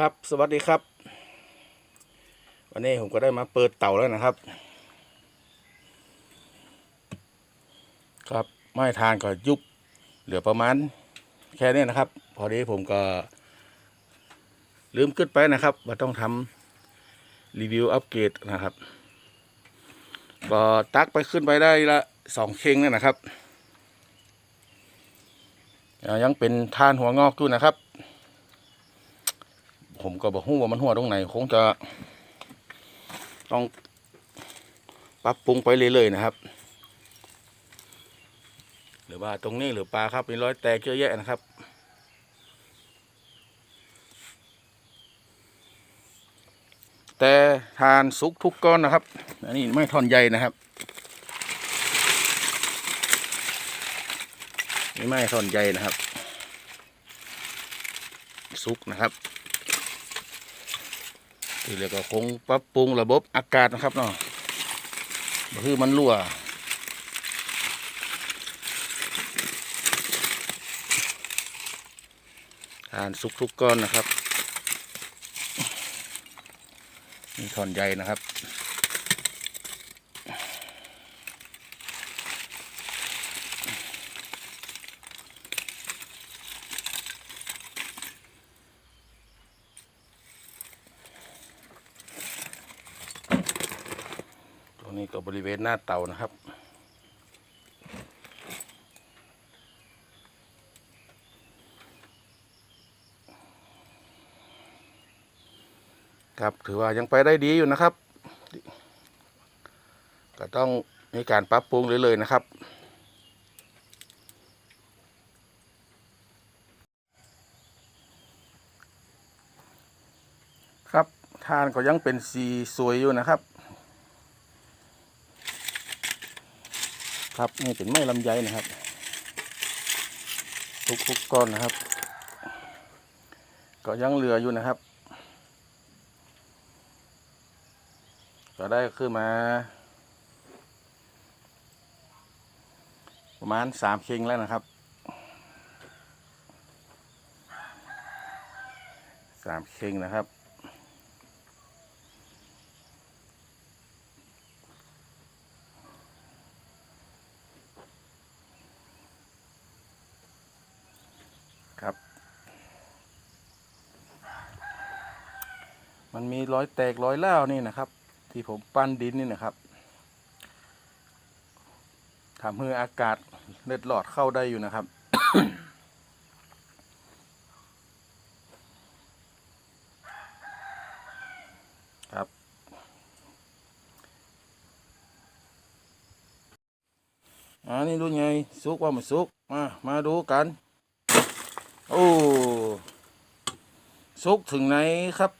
ครับสวัสดีครับ วันนี้ผมก็ได้มาเปิดเต่าแล้วนะครับ ครับไม้ทานก็ยุบเหลือประมาณ แค่นี้นะครับ พอดีผมก็ ลืมขึ้นไปนะครับว่าต้องทำรีวิวอัปเกรดนะครับ ก็ตักไปขึ้นไปได้ละสองเข่งนั่นะครับ ยังเป็นทานหัวงอกอยู่นะครับ ผมก็บอกว่ามันหัวตรงไหนคงจะต้องปรับปรุงไปเรื่อยๆนะครับ หรือว่าตรงนี้หรือปลาครับมีรอยแตกเยอะแยะนะครับ แต่ทานสุกทุกก้อนนะครับ อันนี้ไม่ท่อนใหญ่นะครับนี่ไม่ท่อนใหญ่นะครับ สุกนะครับ ที่เรียกว่าคงปรับปรุงระบบอากาศนะครับเนาะคือมันรั่วทานสุกทุกก้อนนะครับนี่ถอนใหญ่นะครับ นี้ก็บริเวณหน้าเตานะครับ ครับถือว่ายังไปได้ดีอยู่นะครับ ก็ต้องมีการปรับปรุงเรื่อยๆนะครับครับทานก็ยังเป็นสีสวยอยู่นะครับ ครับนี่เป็นไม้ลำไยนะครับทุกๆก้อนนะครับ ก็ยังเหลืออยู่นะครับ ก็ได้ขึ้นมา ประมาณสามเคงแล้วนะครับสามเคงนะครับ มันมีรอยแตกรอยเล่านี่นะครับ ที่ผมปั้นดินนี่นะครับทำให้อากาศเล็ดหลอดเข้าได้อยู่นะครับ ครับ อันนี้ดูไงสุกว่ามันสุก มา มาดูกัน โอ้ สุกถึงไหนครับ